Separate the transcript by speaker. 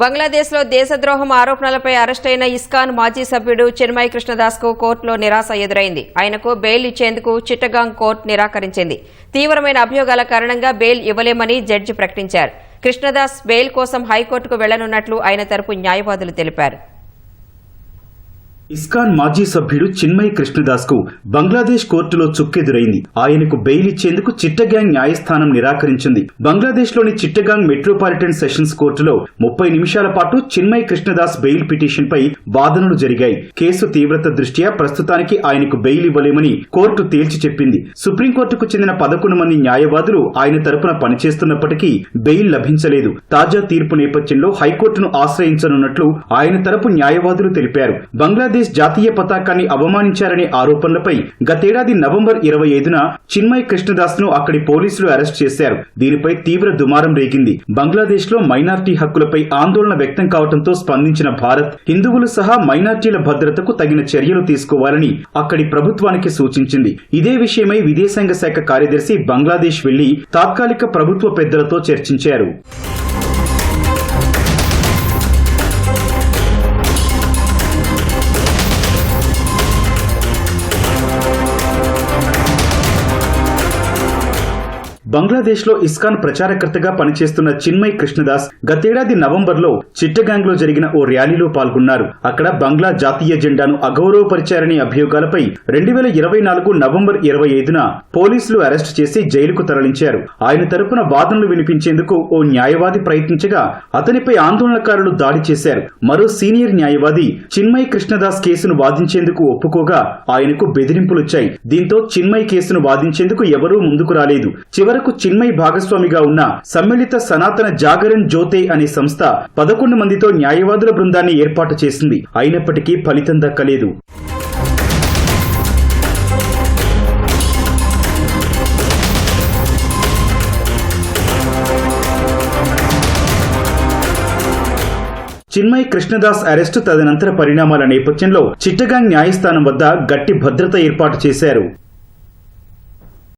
Speaker 1: బంగ్లాదేశ్లో దేశద్రోహం ఆరోపణలపై అరెస్టైన ఇస్కాన్ మాజీ సభ్యుడు చిన్మయ కృష్ణదాస్కు కోర్టులో నిరాశ ఎదురైంది. ఆయనకు బెయిల్ ఇచ్చేందుకు చిట్టగాంగ్ కోర్టు నిరాకరించింది. తీవ్రమైన అభియోగాల కారణంగా బెయిల్ ఇవ్వలేమని జడ్జి ప్రకటించారు. కృష్ణదాస్ బెయిల్ కోసం హైకోర్టుకు వెళ్ళనున్నట్లు ఆయన తరపు న్యాయవాదులు తెలిపారు.
Speaker 2: ఇస్కాన్ మాజీ సభ్యుడు చిన్మయ్ కృష్ణదాస్కు బంగ్లాదేశ్ కోర్టులో చుక్కెదురైంది. ఆయనకు బెయిల్ ఇచ్చేందుకు చిట్టగాంగ్ న్యాయస్థానం నిరాకరించింది. బంగ్లాదేశ్లోని చిట్టగాంగ్ మెట్రోపాలిటన్ సెషన్స్ కోర్టులో ముప్పై నిమిషాల పాటు చిన్మయ్ కృష్ణదాస్ బెయిల్ పిటిషన్ పై వాదనలు జరిగాయి. కేసు తీవ్రత దృష్ట్యా ప్రస్తుతానికి ఆయనకు బెయిల్ ఇవ్వలేమని కోర్టు తేల్చి చెప్పింది. సుప్రీంకోర్టుకు చెందిన పదకొండు మంది న్యాయవాదులు ఆయన తరపున పనిచేస్తున్నప్పటికీ బెయిల్ లభించలేదు. తాజా తీర్పు నేపథ్యంలో హైకోర్టును ఆశ్రయించనున్నట్లు ఆయన తరపు న్యాయవాదులు తెలిపారు. బంగ్లాదేశ్ జాతీయ పతాకాన్ని అవమానించారనే ఆరోపణలపై గతేడాది నవంబర్ ఇరవై ఐదున చిన్మయ్ కృష్ణదాస్ను అక్కడి పోలీసులు అరెస్ట్ చేశారు. దీనిపై తీవ్ర దుమారం రేగింది. బంగ్లాదేశ్లో మైనార్టీ హక్కులపై ఆందోళన వ్యక్తం కావడంతో స్పందించిన భారత్ హిందువులు సహా మైనార్టీల భద్రతకు తగిన చర్యలు తీసుకోవాలని అక్కడి ప్రభుత్వానికి సూచించింది. ఇదే విషయమై విదేశాంగ శాఖ కార్యదర్శి బంగ్లాదేశ్ వెళ్ళి తాత్కాలిక ప్రభుత్వ పెద్దలతో చర్చించారు. బంగ్లాదేశ్లో ఇస్కాన్ ప్రచారకర్తగా పనిచేస్తున్న చిన్మయ్ కృష్ణదాస్ గతేడాది నవంబర్లో చిట్టగాంగ్లో జరిగిన ఓ ర్యాలీలో పాల్గొన్నారు. అక్కడ బంగ్లా జాతీయ జెండాను అగౌరవపరిచారనే అభియోగాలపై రెండు వేల ఇరవై నాలుగు నవంబర్ ఇరవై ఐదున పోలీసులు అరెస్ట్ చేసి జైలుకు తరలించారు. ఆయన తరపున వాదనలు వినిపించేందుకు ఓ న్యాయవాది ప్రయత్నించగా అతనిపై ఆందోళనకారులు దాడి చేశారు. మరో సీనియర్ న్యాయవాది చిన్మయ్ కృష్ణదాస్ కేసును వాదించేందుకు ఒప్పుకోగా ఆయనకు బెదిరింపులొచ్చాయి. దీంతో చిన్మయ్ కేసును వాదించేందుకు ఎవరూ ముందుకు రాలేదు. చివరకు చిన్మయ్ భాగస్వామిగా ఉన్న సమ్మిళిత సనాతన జాగరణ్ జ్యోతే అనే సంస్థ పదకొండు మందితో న్యాయవాదుల బృందాన్ని ఏర్పాటు చేసింది. అయినప్పటికీ ఫలితం దక్కలేదు. చిన్మయ్ కృష్ణదాస్ అరెస్టు తదనంతర పరిణామాల నేపథ్యంలో చిట్టగాంగ్ న్యాయస్థానం వద్ద గట్టి భద్రత ఏర్పాటు చేశారు.